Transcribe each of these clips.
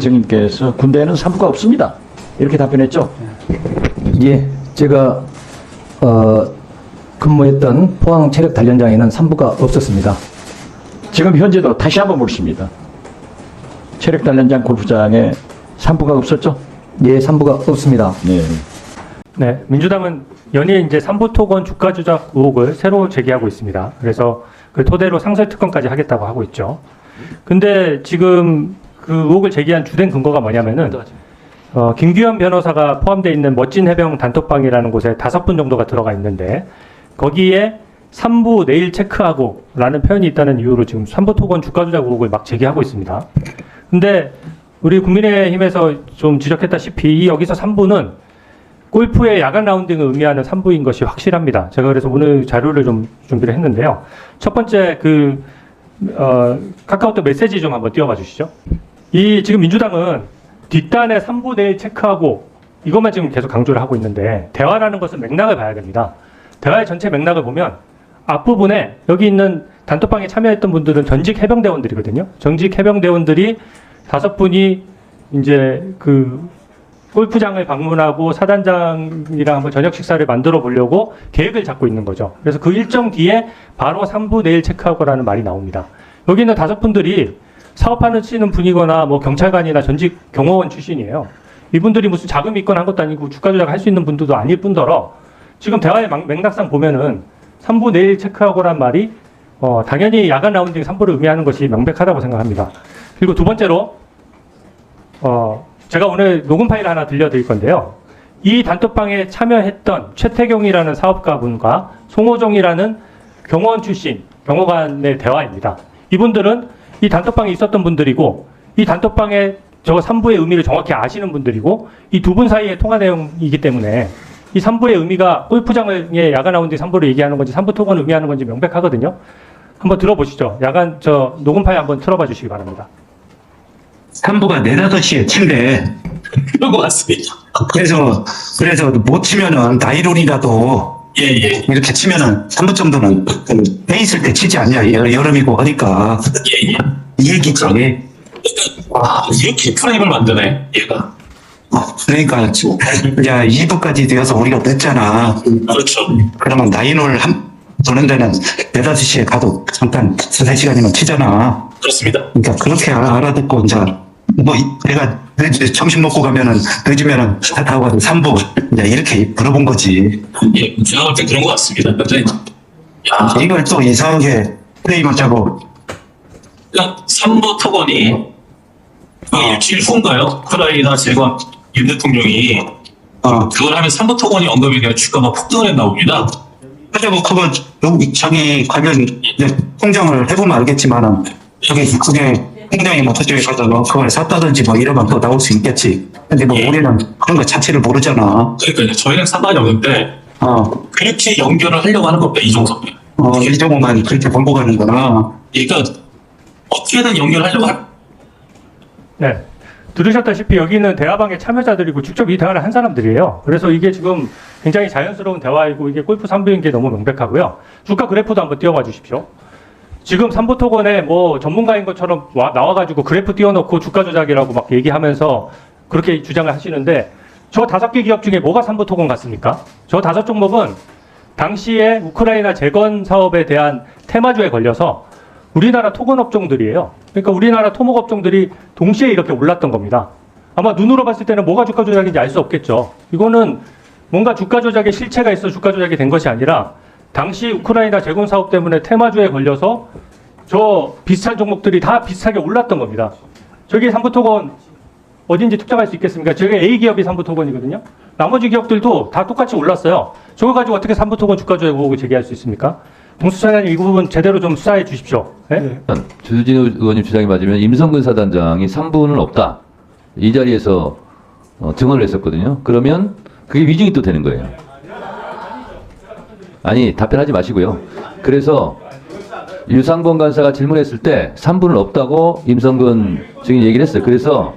증인께서 군대에는 사부가 없습니다. 이렇게 답변했죠. 예, 제가 어, 근무했던 포항 체력 단련장에는 산부가 없었습니다. 지금 현재도 다시 한번 묻습니다. 체력 단련장 골프장에 산부가 없었죠? 예, 산부가 없습니다. 네. 네, 민주당은 연이에 이제 삼부토건 주가 조작 의혹을 새로 제기하고 있습니다. 그래서 그 토대로 상설 특검까지 하겠다고 하고 있죠. 근데 지금 그 의혹을 제기한 주된 근거가 뭐냐면은 어, 김규현 변호사가 포함되어 있는 멋진 해병 단톡방이라는 곳에 다섯 분 정도가 들어가 있는데 거기에 삼부 내일 체크하고 라는 표현이 있다는 이유로 지금 삼부토건 주가 조작 의혹을 막 제기하고 있습니다. 근데 우리 국민의힘에서 좀 지적했다시피 이 여기서 삼부는 골프의 야간 라운딩을 의미하는 3부인 것이 확실합니다. 제가 그래서 오늘 자료를 좀 준비를 했는데요. 첫 번째 그 어, 카카오톡 메시지 좀 한번 띄워봐 주시죠. 이 지금 민주당은 뒷단에 3부 내일 체크하고 이것만 지금 계속 강조를 하고 있는데 대화라는 것은 맥락을 봐야 됩니다. 대화의 전체 맥락을 보면 앞부분에 여기 있는 단톡방에 참여했던 분들은 전직 해병대원들이거든요. 전직 해병대원들이 다섯 분이 이제 그 골프장을 방문하고 사단장이랑 한번 저녁 식사를 만들어 보려고 계획을 잡고 있는 거죠. 그래서 그 일정 뒤에 바로 3부 내일 체크하고라는 말이 나옵니다. 여기 있는 다섯 분들이 사업하는 치는 분이거나 뭐 경찰관이나 전직 경호원 출신이에요. 이분들이 무슨 자금이 있거나 한 것도 아니고 주가 조작할 수 있는 분들도 아닐 뿐더러 지금 대화의 막- 맥락상 보면은 3부 내일 체크하고란 말이 어, 당연히 야간 라운딩 3부를 의미하는 것이 명백하다고 생각합니다. 그리고 두 번째로 어, 제가 오늘 녹음 파일 하나 들려드릴 건데요. 이 단톡방에 참여했던 최태경이라는 사업가분과 송호정이라는 경호원 출신 경호관의 대화입니다. 이분들은 이 단톡방에 있었던 분들이고 이 단톡방에 저 3부의 의미를 정확히 아시는 분들이고 이 두 분 사이의 통화 내용이기 때문에 이 3부의 의미가 골프장의 야간 라운드 3부를 얘기하는 건지 3부 토건을 의미하는 건지 명백하거든요. 한번 들어보시죠. 야간 저 녹음 파일 한번 틀어봐 주시기 바랍니다. 삼부가 네다섯 시에 친대. 그런 것 같습니다. 그래서, 그래서 못 치면은 나이론이라도 예, 예, 이렇게 치면은 삼부 정도는 배 있을 때 치지 않냐. 여- 여름이고 하니까. 예, 예. 이 얘기지. 와, 이렇게 프레임을 만드네, 얘가. 어, 그러니까, 지- 이제 2부까지 되어서 우리가 늦잖아. 그렇죠. 그러면 나이놀 한, 도는 데는 네다섯 시에 가도 잠깐 두세 시간이면 치잖아. 그렇습니다. 그러니까 그렇게 알아- 알아듣고 이제 뭐 이- 내가 늦, 점심 먹고 가면은 늦으면은 차 타고 가서 3부 이제 이렇게 물어본 거지. 예, 제가 볼때 그런 것 같습니다. 야, 이걸 또 이상하게 프레임을 짜고 그러니까 삼부 토건이 그 일주일 후인가요? 우크라이나 재건 윤 대통령이 어 그걸 하면 삼부 토건이 언급이 되어 주가가 폭등을 했나 봅니다. 근데 뭐 저기 가면 이제 통장을 해보면 알겠지만은 저기 그게 통장이 뭐 저쪽에 가서 뭐 그걸 샀다든지 뭐 이러면 또 나올 수 있겠지. 근데 뭐 예. 우리는 그런 거 자체를 모르잖아. 그러니까 저희는 상관이 없는데 어, 그렇게 연결을 하려고 하는 겁니다, 이종섭이. 어, 이 정도만 그렇게 몰고 가는구나. 그러니까 어떻게든 연결하려고 할 네. 들으셨다시피 여기는 대화방의 참여자들이고 직접 이 대화를 한 사람들이에요. 그래서 이게 지금 굉장히 자연스러운 대화이고 이게 골프 3부인 게 너무 명백하고요. 주가 그래프도 한번 띄워봐 주십시오. 지금 삼부 토건에 뭐 전문가인 것처럼 와- 나와가지고 그래프 띄워놓고 주가 조작이라고 막 얘기하면서 그렇게 주장을 하시는데 저 다섯 개 기업 중에 뭐가 삼부 토건 같습니까? 저 다섯 종목은 당시에 우크라이나 재건 사업에 대한 테마주에 걸려서 우리나라 토건 업종들이에요. 그러니까 우리나라 토목 업종들이 동시에 이렇게 올랐던 겁니다. 아마 눈으로 봤을 때는 뭐가 주가 조작인지 알 수 없겠죠. 이거는 뭔가 주가 조작의 실체가 있어 주가 조작이 된 것이 아니라 당시 우크라이나 재건 사업 때문에 테마주에 걸려서 저 비슷한 종목들이 다 비슷하게 올랐던 겁니다. 저기 삼부토건 어딘지 특정할 수 있겠습니까? 저게 A 기업이 삼부토건이거든요. 나머지 기업들도 다 똑같이 올랐어요. 저거 가지고 어떻게 삼부토건 주가 조작 의혹을 제기할 수 있습니까? 공수처장님 이 부분 제대로 좀 수사해 주십시오. 네? 주진우 의원님 주장이 맞으면 임성근 사단장이 3부는 없다. 이 자리에서 어, 증언을 했었거든요. 그러면 그게 위증이 또 되는 거예요. 아니, 답변하지 마시고요. 그래서 유상범 간사가 질문했을 때 3부는 없다고 임성근 증인 얘기를 했어요. 그래서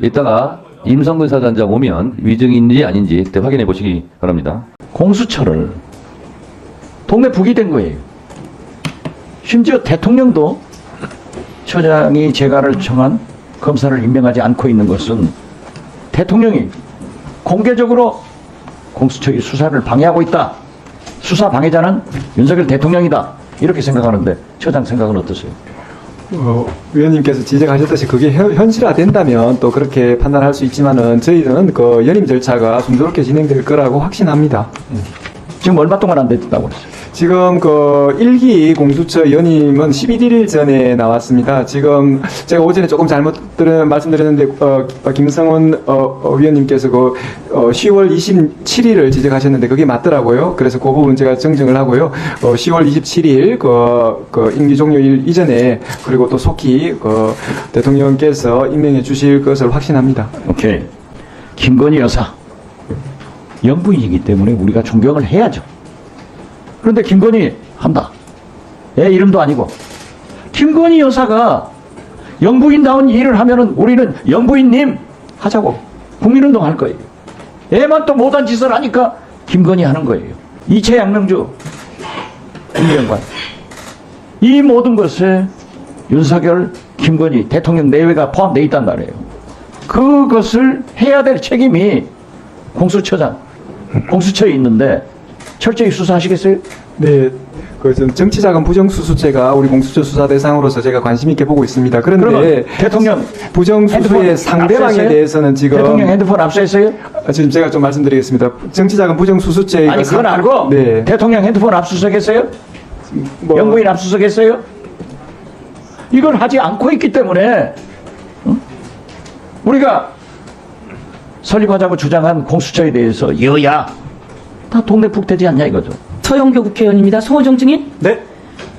이따가 임성근 사단장 오면 위증인지 아닌지 그때 확인해 보시기 바랍니다. 공수처를 동네 북이 된 거예요. 심지어 대통령도 처장이 재가를 청한 검사를 임명하지 않고 있는 것은 대통령이 공개적으로 공수처의 수사를 방해하고 있다. 수사 방해자는 윤석열 대통령이다. 이렇게 생각하는데 처장 생각은 어떠세요? 어, 위원님께서 지적하셨듯이 그게 현- 현실화된다면 또 그렇게 판단할 수 있지만은 저희는 그 연임 절차가 순조롭게 진행될 거라고 확신합니다. 지금 얼마 동안 안 됐다고 그랬어요. 지금 그 일기 공수처 연임은 11일 전에 나왔습니다. 지금 제가 오전에 조금 잘못 들은 말씀드렸는데 어, 어, 김성원 어, 어, 위원님께서 그 어, 10월 27일을 지적하셨는데 그게 맞더라고요. 그래서 그 부분 제가 정정을 하고요. 어, 10월 27일 그, 그 임기 종료일 이전에 그리고 또 속히 그 대통령께서 임명해 주실 것을 확신합니다. 오케이. 김건희 여사. 영부인이기 때문에 우리가 존경을 해야죠. 그런데 김건희 한다. 애 이름도 아니고. 김건희 여사가 영부인다운 일을 하면은 우리는 영부인님 하자고 국민운동 할 거예요. 애만 또 못한 짓을 하니까 김건희 하는 거예요. 이채 양명주 김영관 이 모든 것에 윤석열, 김건희 대통령 내외가 포함되어 있단 말이에요. 그것을 해야 될 책임이 공수처장, 공수처에 있는데 철저히 수사하시겠어요? 네. 그 지금 정치자금 부정수수죄가 우리 공수처 수사 대상으로서 제가 관심 있게 보고 있습니다. 그런데 대통령 부정수수의 상대방에 압수했어요? 대해서는 지금 대통령 핸드폰 압수했어요? 아, 지금 제가 좀 말씀드리겠습니다. 정치자금 부정수수죄 아니 그건 알고 네. 대통령 핸드폰 압수수색했어요? 뭐, 영부인 압수수색했어요? 이걸 하지 않고 있기 때문에 응? 우리가 설립하자고 주장한 공수처에 대해서 여야 다 동네북대지 않냐 이거죠. 서영교 국회의원입니다. 송호정 증인. 네.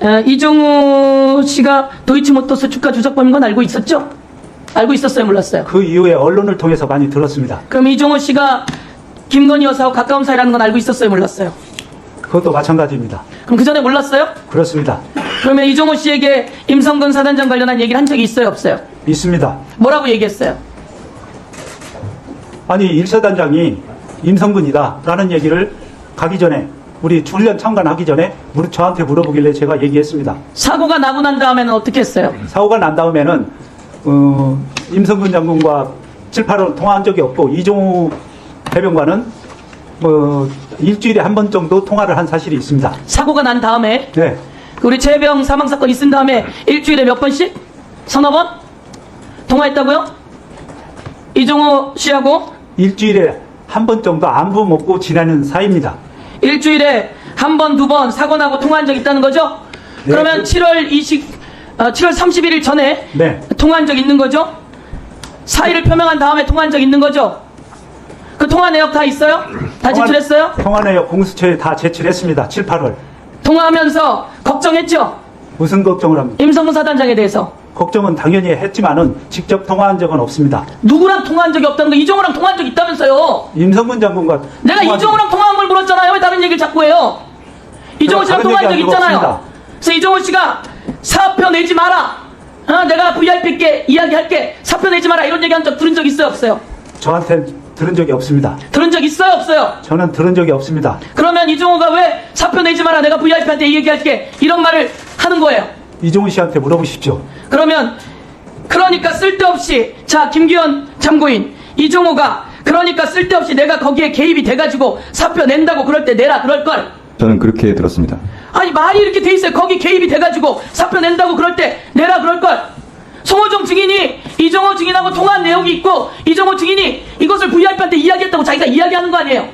어, 이종호 씨가 도이치모터스 주가 조작범인 건 알고 있었죠? 알고 있었어요, 몰랐어요? 그 이후에 언론을 통해서 많이 들었습니다. 그럼 이종호 씨가 김건희 여사하고 가까운 사이라는 건 알고 있었어요, 몰랐어요? 그것도 마찬가지입니다. 그럼 그 전에 몰랐어요? 그렇습니다. 그러면 이종호 씨에게 임성근 사단장 관련한 얘기를 한 적이 있어요, 없어요? 있습니다. 뭐라고 얘기했어요? 아니 일사단장이 임성근이다라는 얘기를 가기 전에 우리 훈련 참관하기 전에 물- 저한테 물어보길래 제가 얘기했습니다. 사고가 나고 난 다음에는 어떻게 했어요? 사고가 난 다음에는 어, 임성근 장군과 7, 8월 통화한 적이 없고 이종우 해병관은 뭐 일주일에 한 번 정도 통화를 한 사실이 있습니다. 사고가 난 다음에 네, 우리 최병 사망 사건 있은 다음에 일주일에 몇 번씩? 서너 번? 통화했다고요? 이종호 씨하고 일주일에 한 번 정도 안부 먹고 지내는 사이입니다. 일주일에 한 번, 두 번 사고 나고 통화한 적 있다는 거죠? 네, 그러면 그- 7월 20, 어, 7월 31일 전에 네. 통화한 적 있는 거죠? 사의를 표명한 다음에 통화한 적 있는 거죠? 그 통화 내역 다 있어요? 다 제출했어요? 통화 내역 공수처에 다 제출했습니다. 7, 8월. 통화하면서 걱정했죠? 무슨 걱정을 합니까? 임성근 사단장에 대해서. 걱정은 당연히 했지만은 직접 통화한 적은 없습니다. 누구랑 통화한 적이 없다는 거 이종호랑 통화한 적 있다면서요? 임성근 장군과 내가 통화한 이종호랑 통화한 걸 물었잖아요. 왜 다른 얘기를 자꾸 해요? 이종호 씨랑 다른 통화한 적 얘기한 적 있잖아요. 없습니다. 그래서 이종호 씨가 사표 내지 마라. 어, 내가 VIP께 이야기할게. 사표 내지 마라. 이런 얘기한 적 들은 적 있어요? 없어요? 저한테 들은 적이 없습니다. 들은 적 있어요? 없어요? 저는 들은 적이 없습니다. 그러면 이종호가 왜 사표 내지 마라. 내가 VIP한테 얘기할게. 이런 말을 하는 거예요. 이종훈 씨한테 물어보십시오. 그러면 그러니까 쓸데없이 자 김기현 참고인 이종호가 그러니까 쓸데없이 내가 거기에 개입이 돼가지고 사표 낸다고 그럴 때 내라 그럴 걸. 저는 그렇게 들었습니다. 아니 말이 이렇게 돼 있어요. 거기 개입이 돼가지고 사표 낸다고 그럴 때 내라 그럴 걸. 송호정 증인이 이종호 증인하고 통화한 내용이 있고 이종호 증인이 이것을 VIP한테 이야기했다고 자기가 이야기하는 거 아니에요.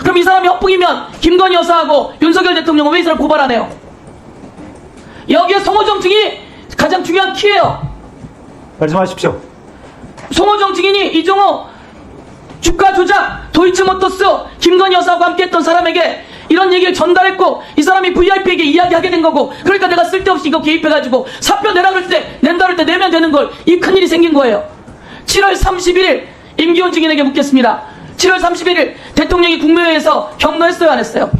그럼 이 사람이 헛북이면 김건희 여사하고 윤석열 대통령은 왜 이 사람 고발 안 해요 여기에 송호정 증인이 가장 중요한 키예요. 말씀하십시오. 송호정 증인이 이종호 주가 조작 도이치모터스 김건희 여사하고 함께 했던 사람에게 이런 얘기를 전달했고 이 사람이 VIP에게 이야기하게 된 거고 그러니까 내가 쓸데없이 이거 개입해가지고 사표 내라 그럴 때 낸다 그럴 때 내면 되는 걸 이 큰일이 생긴 거예요. 7월 31일 임기훈 증인에게 묻겠습니다. 7월 31일 대통령이 국무회의에서 경로했어요 안 했어요?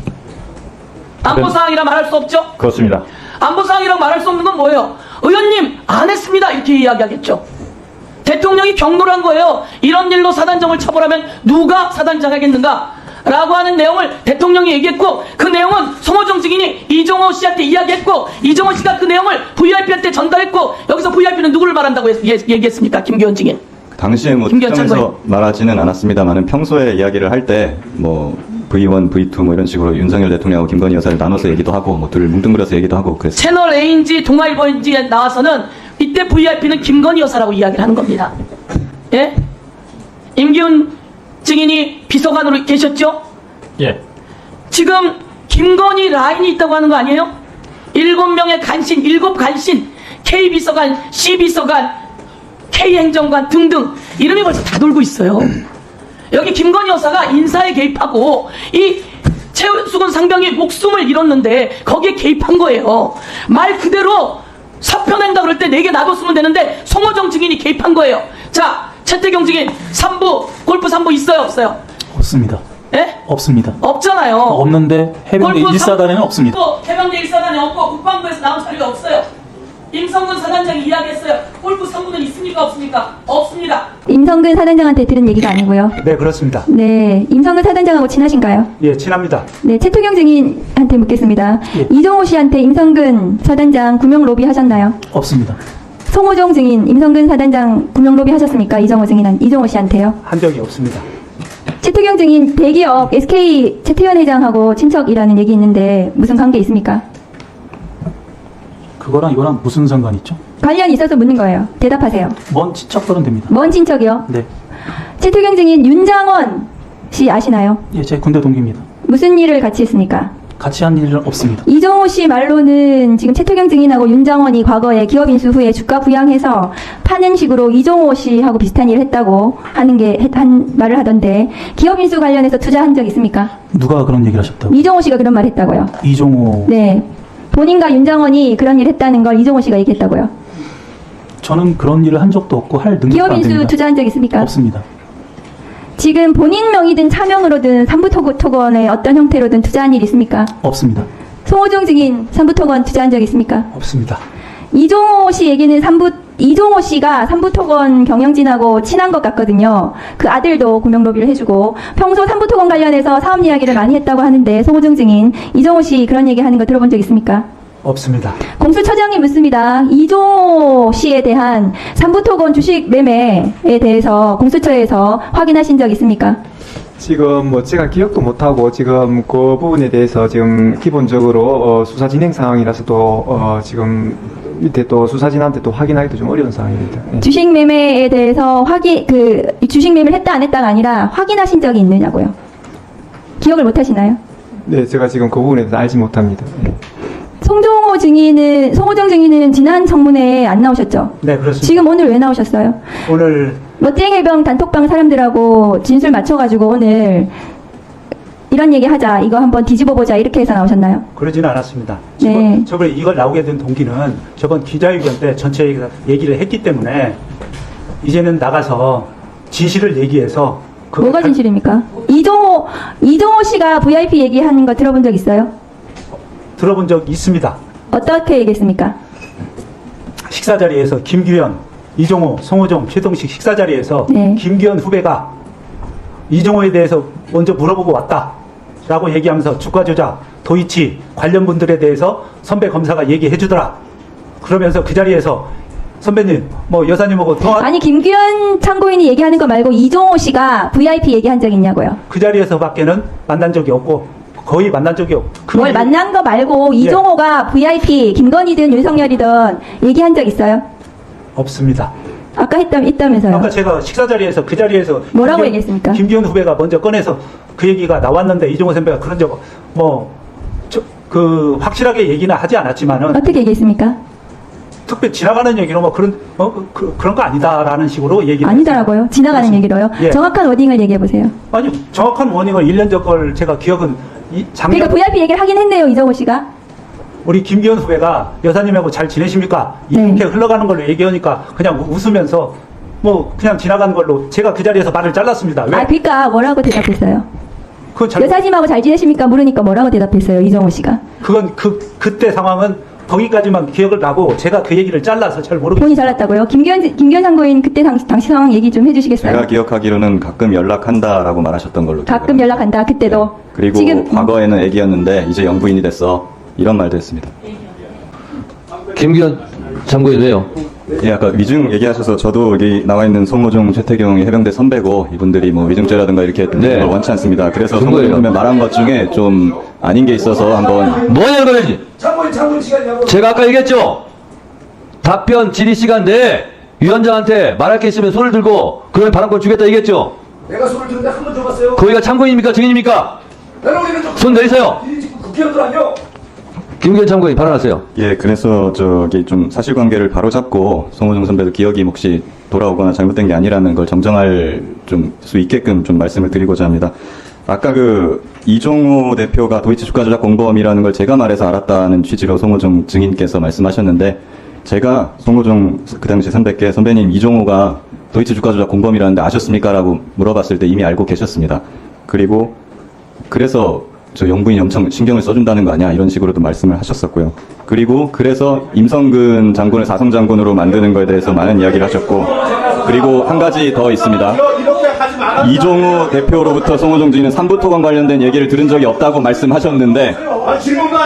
안보 사항이라 말할 수 없죠? 그렇습니다. 안보사항이라고 말할 수 없는 건 뭐예요? 의원님 안 했습니다 이렇게 이야기하겠죠. 대통령이 경로를 한 거예요. 이런 일로 사단장을 처벌하면 누가 사단장 하겠는가? 라고 하는 내용을 대통령이 얘기했고 그 내용은 송호정 증인이 이종호 씨한테 이야기했고 이종호 씨가 그 내용을 VIP한테 전달했고 여기서 VIP는 누구를 말한다고 했- 예- 얘기했습니까? 김기현 증인. 당시에 뭐 특정해서 말하지는 않았습니다만은 평소에 이야기를 할 때뭐 V1, V2 뭐 이런 식으로 윤석열 대통령하고 김건희 여사를 나눠서 얘기도 하고 뭐 둘을 뭉뚱그려서 얘기도 하고 그랬어요. 채널 A인지 동아일보인지에 나와서는 이때 VIP는 김건희 여사라고 이야기를 하는 겁니다. 예? 임기훈 증인이 비서관으로 계셨죠? 예. 지금 김건희 라인이 있다고 하는 거 아니에요? 일곱 명의 간신, 일곱 간신, K 비서관, C 비서관, K 행정관 등등 이름이 벌써 다 돌고 있어요. 여기 김건희 여사가 인사에 개입하고 이 최수근 상병이 목숨을 잃었는데 거기에 개입한 거예요. 말 그대로 사표 낸다 그럴 때 내게 놔뒀으면 되는데 송호정 증인이 개입한 거예요. 자, 최태경 증인 3부, 골프 3부 있어요, 없어요? 없습니다. 예? 없습니다. 없잖아요. 없는데 해병대 골프 1사단에는 삼부 없습니다. 해병대 1사단에 없고 국방부에서 나온 자료가 없어요. 임성근 사단장이 이야기했어요. 골프 3부는 있습니까 없습니까? 없습니다. 임성근 사단장한테 들은 얘기가 아니고요. 네, 그렇습니다. 네, 임성근 사단장하고 친하신가요? 예, 친합니다. 네, 최토경 증인한테 묻겠습니다. 예. 이종호 씨한테 임성근 사단장 구명 로비 하셨나요? 없습니다. 송호정 증인, 임성근 사단장 구명 로비 하셨습니까? 이종호 증인, 이종호 씨한테요? 한 적이 없습니다. 최토경 증인 대기업 SK 최태현 회장하고 친척이라는 얘기 있는데 무슨 관계 있습니까? 그거랑 이거랑 무슨 상관 있죠? 관련 있어서 묻는 거예요. 대답하세요. 먼 친척들은 됩니다. 먼 친척이요. 네. 최토경 증인 윤장원 씨 아시나요? 예, 제 군대 동기입니다. 무슨 일을 같이 했습니까? 같이 한 일은 없습니다. 이종호 씨 말로는 지금 최태경 증인하고 윤장원이 과거에 기업 인수 후에 주가 부양해서 파는 식으로 이종호 씨하고 비슷한 일을 했다고 하는 게 했- 한 말을 하던데 기업 인수 관련해서 투자한 적 있습니까? 누가 그런 얘기를 하셨다고? 이종호 씨가 그런 말 했다고요. 이종호. 네. 본인과 윤장원이 그런 일 했다는 걸 이종호 씨가 얘기했다고요. 저는 그런 일을 한 적도 없고 할 능력도 기업 안 인수. 투자한 적 있습니까? 없습니다. 지금 본인 명의든 차명으로든 삼부토건에 어떤 형태로든 투자한 일 있습니까? 없습니다. 송호정 증인 삼부토건 투자한 적 있습니까? 없습니다. 이종호 씨 얘기는 삼부 이종호 씨가 삼부토건 경영진하고 친한 것 같거든요. 그 아들도 구명 로비를 해주고 평소 삼부토건 관련해서 사업 이야기를 많이 했다고 하는데 송호정 증인 이종호 씨 그런 얘기 하는 거 들어본 적 있습니까? 없습니다. 공수처장이 묻습니다. 이종호 씨에 대한 삼부토건 주식 매매에 대해서 공수처에서 확인하신 적 있습니까? 지금 뭐 제가 기억도 못하고 지금 그 부분에 대해서 지금 기본적으로 어, 수사 진행 상황이라서 또 어, 지금 밑에 또 수사진한테 또 확인하기도 좀 어려운 상황입니다. 네. 주식 매매에 대해서 확인 그 주식 매매를 했다 안 했다가 아니라 확인하신 적이 있느냐고요. 기억을 못 하시나요? 네, 제가 지금 그 부분에 대해서 알지 못합니다. 네. 송종호 증인은 송호정 증인은 지난 청문회에 안 나오셨죠? 네, 그렇습니다. 지금 오늘 왜 나오셨어요? 오늘 롯데해병 단톡방 사람들하고 진술 맞춰가지고 오늘 이런 얘기 하자 이거 한번 뒤집어 보자 이렇게 해서 나오셨나요? 그러지는 않았습니다. 네. 저번, 저번에 이걸 나오게 된 동기는 저번 기자회견 때 전체 얘기를- 했기 때문에 이제는 나가서 진실을 얘기해서 그 뭐가 한- 진실입니까? 이종호 이종호 씨가 VIP 얘기하는 거 들어본 적 있어요? 들어본 적 있습니다. 어떻게 얘기했습니까? 식사 자리에서 김규현, 이종호, 송호정, 최동식 식사 자리에서 네. 김규현 후배가 이종호에 대해서 먼저 물어보고 왔다 라고 얘기하면서 주가 조작, 도이치 관련 분들에 대해서 선배 검사가 얘기해 주더라. 그러면서 그 자리에서 선배님, 뭐 여사님하고 통화 아니 김규현 참고인이 얘기하는 거 말고 이종호 씨가 VIP 얘기한 적 있냐고요? 그 자리에서 밖에는 만난 적이 없고 거의 만난 적이 없고 그 뭘 이유- 만난 거 말고 예. 이종호가 VIP 김건희든 윤석열이든 얘기한 적 있어요? 없습니다. 아까 했다 있다면서요? 아까 제가 식사 자리에서 그 자리에서 뭐라고 김기현- 얘기했습니까? 김기현 후배가 먼저 꺼내서 그 얘기가 나왔는데 이종호 선배가 그런 적뭐그 확실하게 얘기는 하지 않았지만은 어떻게 얘기했습니까? 특별히 지나가는 얘기로 뭐 그런 어 그, 그런 거 아니다라는 식으로 얘기를 아니더라고요. 지나가는. 얘기로요. 예. 정확한 워딩을 얘기해 보세요. 아니 정확한 원인을 1년 전 걸 제가 기억은 이 작년 그러니까 VIP 얘기를 하긴 했네요, 이정호 씨가. 우리 김기현 후배가 여사님하고 잘 지내십니까? 네. 이렇게 흘러가는 걸로 얘기하니까 그냥 웃으면서 뭐 그냥 지나간 걸로 제가 그 자리에서 말을 잘랐습니다. 왜? 아, 그러니까 뭐라고 대답했어요? 그건 잘 여사님하고 잘 지내십니까? 물으니까 뭐라고 대답했어요, 이정호 씨가? 그건 그 그때 상황은 거기까지만 기억을 나고 제가 그 얘기를 잘라서 잘 모르겠어요. 본인이 잘랐다고요? 김기현, 김기현 상고인 그때 당시, 당시 상황 얘기 좀 해주시겠어요? 제가 기억하기로는 가끔 연락한다라고 말하셨던 걸로 가끔 기억합니다. 연락한다, 그때도. 그리고 지금, 음. 과거에는 애기였는데 이제 영부인이 됐어 이런 말도 했습니다. 김기현 참고인 왜요? 예, 아까 위증 얘기하셔서 저도 여기 나와 있는 송호종, 최태경이 해병대 선배고 이분들이 뭐 위증죄라든가 이렇게 네. 걸 원치 않습니다. 그래서 그런. 송호종 선배 말한 것 중에 좀 아닌 게 있어서 한번 뭐냐는 거지. 제가 아까 얘기했죠. 답변 질의 시간 내에 위원장한테 말할 게 있으면 손을 들고 그러면 발언권 주겠다 얘기했죠. 내가 손을 드는데 한 번 줘봤어요. 거기가 참고인입니까 증인입니까? 손 내리세요. 국회의원들 아니요. 김기현 참고인 발언하세요. 예, 그래서 저기 좀 사실관계를 바로잡고 송호종 선배도 기억이 혹시 돌아오거나 잘못된 게 아니라는 걸 정정할 좀 수 있게끔 좀 말씀을 드리고자 합니다. 아까 그 이종호 대표가 도이치 주가 조작 공범이라는 걸 제가 말해서 알았다는 취지로 송호종 증인께서 말씀하셨는데 제가 송호종 그 당시 선배께 선배님 이종호가 도이치 주가 조작 공범이라는데 아셨습니까? 라고 물어봤을 때 이미 알고 계셨습니다. 그리고 그래서 저 영부인이 엄청 신경을 써준다는 거 아니야 이런 식으로도 말씀을 하셨었고요. 그리고 그래서 임성근 장군을 사성 장군으로 만드는 거에 대해서 많은 이야기를 하셨고 그리고 한 가지 더 있습니다. 이종우 대표로부터 송호정 주인은 삼부토건 관련된 얘기를 들은 적이 없다고 말씀하셨는데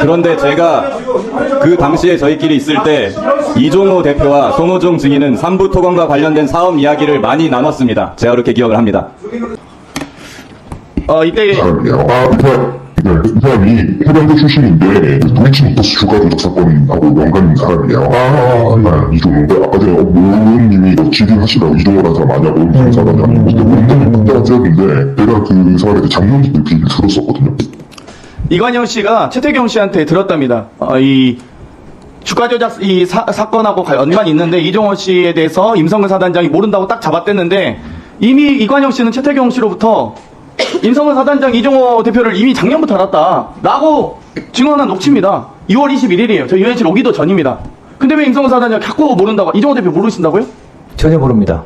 그런데 제가 그 당시에 저희끼리 있을 때 이종호 대표와 송호정 증인은 삼부토건과 관련된 사업 이야기를 많이 나눴습니다. 제가 그렇게 기억을 합니다. 어, 이때 아, 사람, 네, 그 사람이 해병대 출신인데 도이치 모터스 주가 조작 사건하고 연관 있는 사람이에요. 아, 네, 이종호가 아까 전에 어, 의원님이 너 질의하시라고 이종호라는 사람 아냐고 무슨 사람이 아니고 근데 원장님 그때가 지었는데 내가 그 사람한테 작년부터 이렇게 얘기를 들었었거든요. 이관영 씨가 최태경 씨한테 들었답니다. 어, 이 주가 조작 이 사, 사건하고 가- 연관이 있는데 이종호 씨에 대해서 임성근 사단장이 모른다고 딱 잡았댔는데 이미 이관영 씨는 최태경 씨로부터 임성근 사단장 이종호 대표를 이미 작년부터 알았다 라고 증언한 녹취입니다. 2월 21일이에요. 저 유엔실 오기도 전입니다. 근데 왜 임성근 사단장 자꾸 모른다고 이종호 대표 모르신다고요? 전혀 모릅니다.